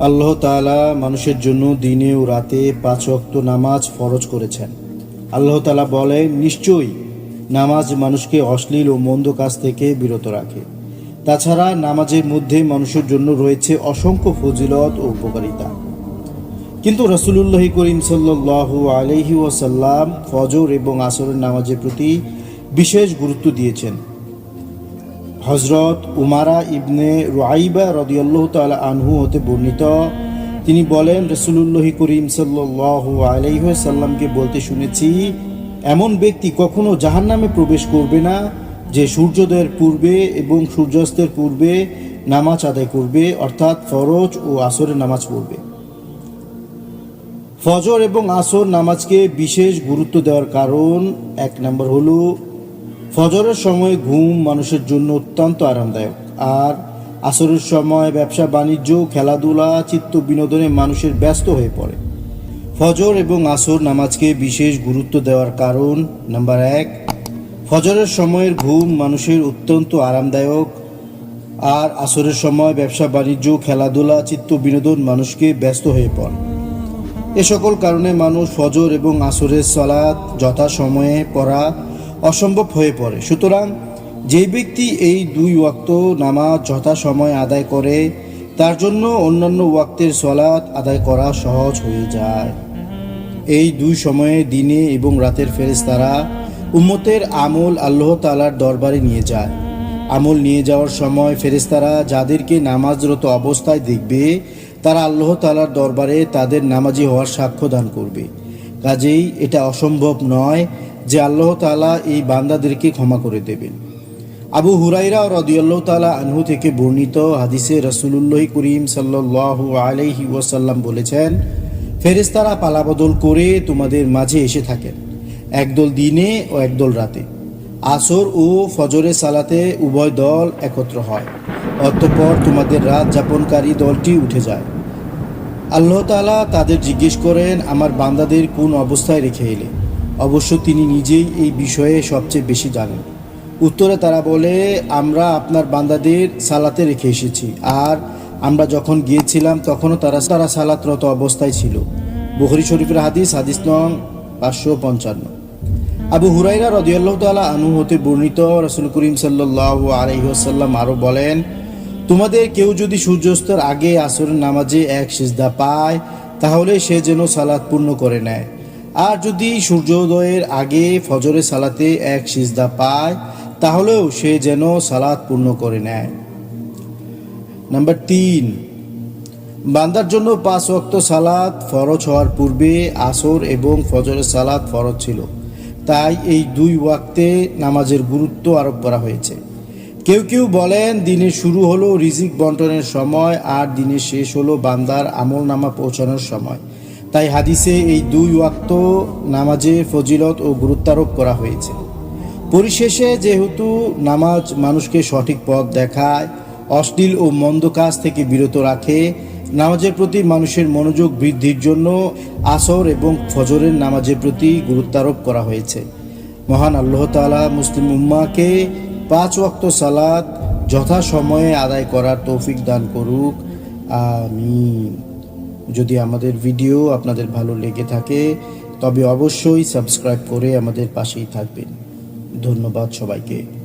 আল্লাহ তাআলা মানুষের জন্য দিনে ও রাতে পাঁচ ওয়াক্ত নামাজ ফরজ করেছেন। আল্লাহ তালা বলেন, নিশ্চয়ই নামাজ মানুষকে অশ্লীল ও মন্দ কাজ থেকে বিরত রাখে। তাছাড়া নামাজের মধ্যে মানুষের জন্য রয়েছে অসংখ্য ফজিলত ও উপকারিতা। কিন্তু রসুলুল্লাহ করিম সাল্লাহ আলহি ওয়াসাল্লাম ফজর এবং আসরের নামাজের প্রতি বিশেষ গুরুত্ব দিয়েছেন। হজরত উমারা ইবনে রাইবা রদিয়াল্লাহ তালা আনহু হতে বর্ণিত। তিনি বলেন, রসুলুল্লাহ করিম সাল্লাহ আলাইসাল্লামকে বলতে শুনেছি, এমন ব্যক্তি কখনো জাহান নামে প্রবেশ করবে না যে সূর্যোদয়ের পূর্বে এবং সূর্যাস্তের পূর্বে নামাজ আদায় করবে, অর্থাৎ ফরজ ও আসরের নামাজ পড়বে। ফজর এবং আসর নামাজকে বিশেষ গুরুত্ব দেওয়ার কারণ এক নম্বর হলো ফজরের সময় ঘুম মানুষের জন্য অত্যন্ত আরামদায়ক। আর আসরের সময় ব্যবসা, বাণিজ্য, খেলাধুলা, চিত্ত বিনোদনে মানুষের ব্যস্ত হয়ে পড়ে। ফজর এবং আসর নামাজকে বিশেষ গুরুত্ব দেওয়ার কারণ নাম্বার এক, ফজরের সময়ের ঘুম মানুষের অত্যন্ত আরামদায়ক। আর আসরের সময় ব্যবসা, বাণিজ্য, খেলাধুলা, চিত্ত বিনোদন মানুষকে ব্যস্ত হয়ে পড়ে। এ সকল কারণে মানুষ ফজর এবং আসরের সলাৎ যথাসময়ে পড়া অসম্ভব হয়ে পড়ে। সুতরাং যে ব্যক্তি এই দুই ওয়াক্ত নামাজ যথাসময়ে আদায় করে, তার জন্য অন্যান্য ওয়াক্তের সলাৎ আদায় করা সহজ হয়ে যায়। এই দুই সময়ে দিনে এবং রাতের ফেরেশতারা উম্মতের আমল আল্লাহ তালার দরবারে নিয়ে যায়। আমল নিয়ে যাওয়ার সময় ফেরেশতারা যাদেরকে নামাজরত অবস্থায় দেখবে, তারা আল্লাহ তালার দরবারে তাদের নামাজি হওয়ার সাক্ষ্য দান করবে। কাজেই এটা অসম্ভব নয় যে আল্লাহ তালা এই বান্দাদেরকে ক্ষমা করে দেবেন। আবু হুরাইরা রদিয়াল্লাহ তালা আনহু থেকে বর্ণিত হাদিসে রসুলুল্লাহ করিম সাল্লাহ আলাইহি ওয়াসাল্লাম বলেছেন ফেরেস্তারা পালাবদল করে তোমাদের মাঝে এসে থাকেন, একদল দিনে ও একদল রাতে। আসর ও ফজরের সালাতে উভয় দল একত্র হয়, অতঃপর তোমাদের রাত যাপনকারী দলটি উঠে যায়। আল্লাহ তালা তাদের জিজ্ঞেস করেন, আমার বান্দাদের কোন অবস্থায় রেখে এলে? অবশ্য তিনি নিজেই এই বিষয়ে সবচেয়ে বেশি জানেন। উত্তরে তারা বলে, আমরা আপনার বান্দাদের সালাতে রেখে এসেছি। আর আমরা যখন গিয়েছিলাম, তখনও তারা তারা সালাতরত অবস্থায় ছিল। বুহরি শরীফের হাদিস হাদিস নং পাঁচশো পঞ্চান্ন। আবু হুরাইরা রদিয়াল্লাহ তালা আনু হতে বর্ণিত, রসুল করিম সাল্লাহ আলহিহাসাল্লাম আরও বলেন তোমাদের কেউ যদি সূর্যাস্তের আগে আসরের নামাজে এক সিজদা পায়, তাহলে সে যেন সালাত পূর্ণ করে নেয়। আর যদি সূর্যোদয়ের আগে ফজরে সালাতে এক সিজদা পায়, তাহলেও সে যেন সালাত পূর্ণ করে নেয়। নাম্বার তিন, বান্দার জন্য পাঁচ ওয়াক্ত সালাত ফরজ হওয়ার পূর্বে আসর এবং ফজরের সালাত ফরজ ছিল। তাই এই দুই ওয়াক্তে নামাজের গুরুত্ব আরোপ করা হয়েছে। কেউ কেউ বলেন দিনের শুরু হলো রিজিক বন্টনের সময় আর দিনের শেষ হলো বান্দার আমল নামা পৌঁছানোর সময়। তাই হাদিসে এই দুই ওয়াক্ত নামাজে ফজিলত ও গুরুত্বারোপ করা হয়েছে। পরিশেষে যেহেতু নামাজ মানুষকে সঠিক পথ দেখায়, অশ্লীল ও মন্দ কাজ থেকে বিরত রাখে, নামাজের প্রতি মানুষের মনোযোগ বৃদ্ধির জন্য আসর এবং ফজরের নামাজের প্রতি গুরুত্বারোপ করা হয়েছে। মহান আল্লাহ তালা মুসলিম উম্মাকে পাঁচ ওয়াক্ত সালাত যথাসময়ে আদায় করার তৌফিক দান করুক। আমি যদি আমাদের ভিডিও আপনাদের ভালো লেগে থাকে, তবে অবশ্যই সাবস্ক্রাইব করে আমাদের পাশেই থাকবেন। ধন্যবাদ সবাইকে।